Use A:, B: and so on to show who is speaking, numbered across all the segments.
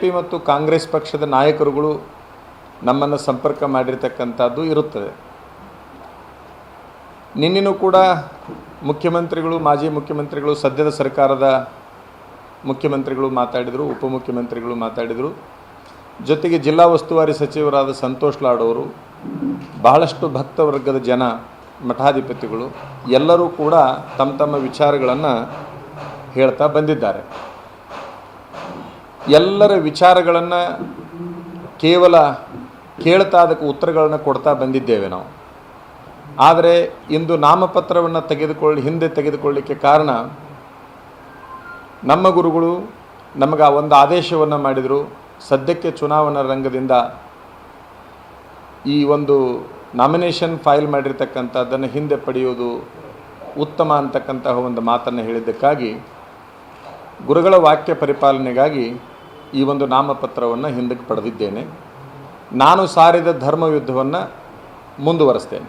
A: P ಮತ್ತು ಕಾಂಗ್ರೆಸ್ ಪಕ್ಷದ ನಾಯಕರುಗಳು ನಮ್ಮನ್ನು ಸಂಪರ್ಕ ಮಾಡಿರ್ತಕ್ಕಂಥದ್ದು ಇರುತ್ತದೆ. ನಿನ್ನೆನೂ ಕೂಡ ಮುಖ್ಯಮಂತ್ರಿಗಳು, ಮಾಜಿ ಮುಖ್ಯಮಂತ್ರಿಗಳು, ಸದ್ಯದ ಸರ್ಕಾರದ ಮುಖ್ಯಮಂತ್ರಿಗಳು ಮಾತಾಡಿದರು, ಉಪಮುಖ್ಯಮಂತ್ರಿಗಳು ಮಾತಾಡಿದರು. ಜೊತೆಗೆ ಜಿಲ್ಲಾ ಉಸ್ತುವಾರಿ ಸಚಿವರಾದ ಸಂತೋಷ್ ಲಾಡ್ ಅವರು, ಬಹಳಷ್ಟು ಭಕ್ತವರ್ಗದ ಜನ, ಮಠಾಧಿಪತಿಗಳು, ಎಲ್ಲರೂ ಕೂಡ ತಮ್ಮ ತಮ್ಮ ವಿಚಾರಗಳನ್ನು ಹೇಳ್ತಾ ಬಂದಿದ್ದಾರೆ. ಎಲ್ಲರ ವಿಚಾರಗಳನ್ನು ಕೇವಲ ಕೇಳ್ತಾ ಅದಕ್ಕೆ ಉತ್ತರಗಳನ್ನು ಕೊಡ್ತಾ ಬಂದಿದ್ದೇವೆ ನಾವು. ಆದರೆ ಇಂದು ನಾಮಪತ್ರವನ್ನು ತೆಗೆದುಕೊಳ್ಳಿ, ಹಿಂದೆ ತೆಗೆದುಕೊಳ್ಳಿಕ್ಕೆ ಕಾರಣ ನಮ್ಮ ಗುರುಗಳು ನಮಗೆ ಆ ಒಂದು ಆದೇಶವನ್ನು ಮಾಡಿದರು. ಸದ್ಯಕ್ಕೆ ಚುನಾವಣಾ ರಂಗದಿಂದ ಈ ಒಂದು ನಾಮಿನೇಷನ್ ಫೈಲ್ ಮಾಡಿರ್ತಕ್ಕಂಥದ್ದನ್ನು ಹಿಂದೆ ಪಡೆಯೋದು ಉತ್ತಮ ಅಂತಕ್ಕಂತಹ ಒಂದು ಮಾತನ್ನು ಹೇಳಿದ್ದಕ್ಕಾಗಿ ಗುರುಗಳ ವಾಕ್ಯ ಪರಿಪಾಲನೆಗಾಗಿ ಈ ಒಂದು ನಾಮಪತ್ರವನ್ನು ಹಿಂದಕ್ಕೆ ಪಡೆದಿದ್ದೇನೆ. ನಾನು ಸಾರಿದ
B: ಧರ್ಮ ಯುದ್ಧವನ್ನು ಮುಂದುವರೆಸ್ತೇನೆ?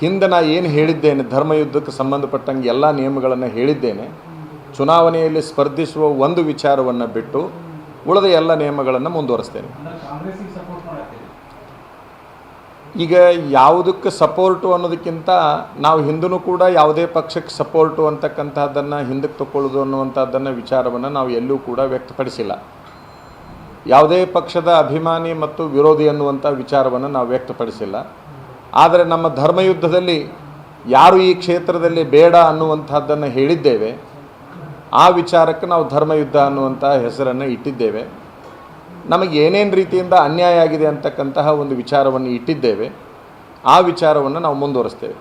A: ಹಿಂದೆ ನಾ ಏನು ಹೇಳಿದ್ದೇನೆ ಧರ್ಮಯುದ್ಧಕ್ಕೆ ಸಂಬಂಧಪಟ್ಟಂಗೆ ಎಲ್ಲ ನಿಯಮಗಳನ್ನು ಹೇಳಿದ್ದೇನೆ. ಚುನಾವಣೆಯಲ್ಲಿ ಸ್ಪರ್ಧಿಸುವ ಒಂದು ವಿಚಾರವನ್ನು ಬಿಟ್ಟು ಉಳಿದ ಎಲ್ಲ ನಿಯಮಗಳನ್ನು ಮುಂದುವರೆಸ್ತೇನೆ. ಈಗ ಯಾವುದಕ್ಕೆ ಸಪೋರ್ಟು ಅನ್ನೋದಕ್ಕಿಂತ ನಾವು ಹಿಂದೂ ಕೂಡ ಯಾವುದೇ ಪಕ್ಷಕ್ಕೆ ಸಪೋರ್ಟು ಅಂತಕ್ಕಂಥದ್ದನ್ನು ಹಿಂದಕ್ಕೆ ತಗೊಳ್ಳೋದು ಅನ್ನುವಂಥದ್ದನ್ನು ವಿಚಾರವನ್ನು ನಾವು ಎಲ್ಲೂ ಕೂಡ ವ್ಯಕ್ತಪಡಿಸಿಲ್ಲ. ಯಾವುದೇ ಪಕ್ಷದ ಅಭಿಮಾನಿ ಮತ್ತು ವಿರೋಧಿ ಅನ್ನುವಂಥ ವಿಚಾರವನ್ನು ನಾವು ವ್ಯಕ್ತಪಡಿಸಿಲ್ಲ. ಆದರೆ ನಮ್ಮ ಧರ್ಮಯುದ್ಧದಲ್ಲಿ ಯಾರು ಈ ಕ್ಷೇತ್ರದಲ್ಲಿ ಬೇಡ ಅನ್ನುವಂಥದ್ದನ್ನು ಹೇಳಿದ್ದೇವೆ. ಆ ವಿಚಾರಕ್ಕೆ ನಾವು ಧರ್ಮಯುದ್ಧ ಅನ್ನುವಂಥ ಹೆಸರನ್ನು ಇಟ್ಟಿದ್ದೇವೆ. ನಮಗೆ ಏನೇನು ರೀತಿಯಿಂದ ಅನ್ಯಾಯ ಆಗಿದೆ ಅಂತಕ್ಕಂತಹ ಒಂದು ವಿಚಾರವನ್ನು ಇಟ್ಟಿದ್ದೇವೆ. ಆ ವಿಚಾರವನ್ನು ನಾವು ಮುಂದುವರಿಸ್ತೇವೆ.